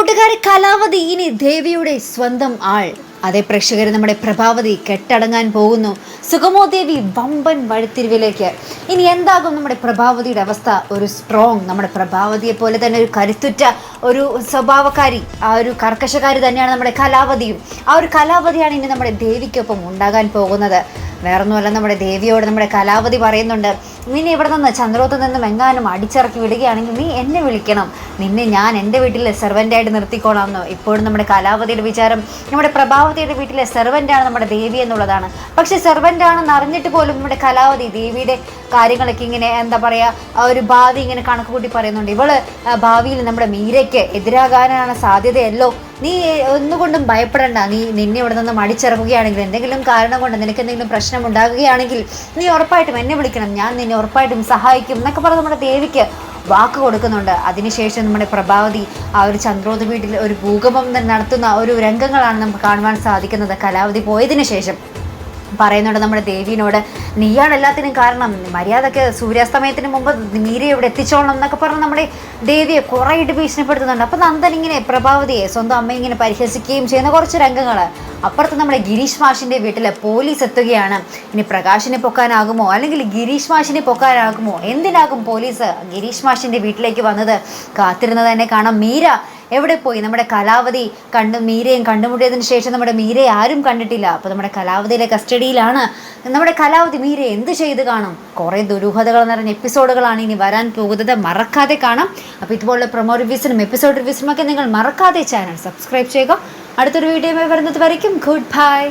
കലാവതി ഇനി ദേവിയുടെ സ്വന്തം ആൾ. അതേ പ്രേക്ഷകർ നമ്മുടെ പ്രഭാവതി കെട്ടടങ്ങാൻ പോകുന്നു. സുഗമോ ദേവി വമ്പൻ വഴിത്തിരിവിലേക്ക്. ഇനി എന്താകും നമ്മുടെ പ്രഭാവതിയുടെ അവസ്ഥ? ഒരു സ്ട്രോങ് നമ്മുടെ പ്രഭാവതിയെ പോലെ തന്നെ ഒരു കരുത്തുറ്റ ഒരു സ്വഭാവക്കാരി ആ ഒരു കർക്കശക്കാരി തന്നെയാണ് നമ്മുടെ കലാവതിയും. ആ ഒരു കലാവതിയാണ് ഇനി നമ്മുടെ ദേവിക്കൊപ്പം ഉണ്ടാകാൻ പോകുന്നത്. വേറൊന്നുമല്ല നമ്മുടെ ദേവിയോട് നമ്മുടെ കലാവതി പറയുന്നുണ്ട് നിന്നെ ഇവിടെ നിന്ന് ചന്ദ്രോത്ത് നിന്നും എങ്ങാനും അടിച്ചിറക്കി വിടുകയാണെങ്കിൽ നീ എന്നെ വിളിക്കണം. നിന്നെ ഞാൻ എന്റെ വീട്ടിലെ സെർവന്റായിട്ട് നിർത്തിക്കോളാമെന്നോ ഇപ്പോഴും നമ്മുടെ കലാപതിയുടെ വിചാരം നമ്മുടെ പ്രഭാവതിയുടെ വീട്ടിലെ സെർവന്റാണ് നമ്മുടെ ദേവി എന്നുള്ളതാണ്. പക്ഷെ സെർവന്റാണെന്ന് അറിഞ്ഞിട്ട് പോലും നമ്മുടെ കലാവതി ദേവിയുടെ കാര്യങ്ങളൊക്കെ ഇങ്ങനെ എന്താ പറയുക ഒരു ഭാവി ഇങ്ങനെ കണക്ക് കൂട്ടി പറയുന്നുണ്ട്. ഇവൾ ഭാവിയിൽ നമ്മുടെ മീരയ്ക്ക് എതിരാകാനാണ് സാധ്യതയല്ലോ. നീ ഒന്നുകൊണ്ടും ഭയപ്പെടണ്ട. നീ നിന്നെ ഇവിടെ നിന്ന് മടിച്ചിറക്കുകയാണെങ്കിൽ എന്തെങ്കിലും കാരണം കൊണ്ട് നിനക്ക് എന്തെങ്കിലും പ്രശ്നം ഉണ്ടാകുകയാണെങ്കിൽ നീ ഉറപ്പായിട്ടും എന്നെ വിളിക്കണം. ഞാൻ നിന്നെ ഉറപ്പായിട്ടും സഹായിക്കും എന്നൊക്കെ പറഞ്ഞ് നമ്മുടെ ദേവിക്ക് വാക്ക് കൊടുക്കുന്നുണ്ട്. അതിനുശേഷം നമ്മുടെ പ്രഭാവതി ആ ഒരു ചന്ദ്രോദ വീട്ടിൽ ഒരു ഭൂകമ്പം നടത്തുന്ന ഒരു രംഗങ്ങളാണ് നമുക്ക് കാണുവാൻ സാധിക്കുന്നത്. കലാവധി പോയതിനു ശേഷം പറയുന്നുണ്ട് നമ്മുടെ ദേവീനോട് നീയാണ് എല്ലാത്തിനും കാരണം. മര്യാദയ്ക്ക് സൂര്യാസ്തമയത്തിന് മുമ്പ് നീരെ ഇവിടെ എത്തിച്ചോളണം എന്നൊക്കെ പറഞ്ഞ് നമ്മുടെ ദേവിയെ കുറേയിട്ട് ഭീഷണിപ്പെടുത്തുന്നുണ്ട്. അപ്പം നന്ദൻ ഇങ്ങനെ പ്രഭാവതിയെ സ്വന്തം അമ്മ ഇങ്ങനെ പരിഹസിക്കുകയും ചെയ്യുന്ന കുറച്ച് രംഗങ്ങൾ അപ്പുറത്ത് നമ്മുടെ ഗിരീഷ് മാഷിന്റെ വീട്ടിൽ പോലീസ് എത്തുകയാണ്. ഇനി പ്രകാശിനെ പൊക്കാനാകുമോ? അല്ലെങ്കിൽ ഗിരീഷ് മാഷിനെ പൊക്കാനാകുമോ? എന്തിനാകും പോലീസ് ഗിരീഷ് മാഷിന്റെ വീട്ടിലേക്ക് വന്നത്? കാത്തിരുന്നത് തന്നെ കാണാം. മീര എവിടെ പോയി? നമ്മുടെ കലാവതി കണ്ട് മീരയും കണ്ടുമുട്ടിയതിന് ശേഷം നമ്മുടെ മീരയെ ആരും കണ്ടിട്ടില്ല. അപ്പോൾ നമ്മുടെ കലാവതിയിലെ കസ്റ്റഡിയിലാണ് നമ്മുടെ കലാവതി മീര എന്ത് ചെയ്ത് കാണും? കുറേ ദുരൂഹതകൾ നിറഞ്ഞ എപ്പിസോഡുകളാണ് ഇനി വരാൻ പോകുന്നത്. മറക്കാതെ കാണാം. അപ്പോൾ ഇതുപോലുള്ള പ്രൊമോ റിവ്യൂസിനും എപ്പിസോഡ് റിവ്യൂസിനും ഒക്കെ നിങ്ങൾ മറക്കാതെ ചാനൽ സബ്സ്ക്രൈബ് ചെയ്യുക. അടുത്തൊരു വീഡിയോ വരുന്നത് വരയ്ക്കും. Good bye.